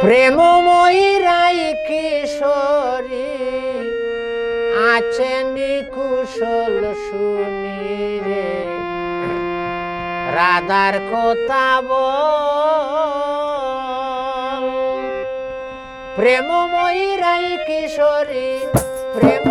প্রেমময়ী রায় কিশোরী আছেন কুশল শুনি রে রাধার কথা প্রেমময়ী রায় কিশোরী প্রেম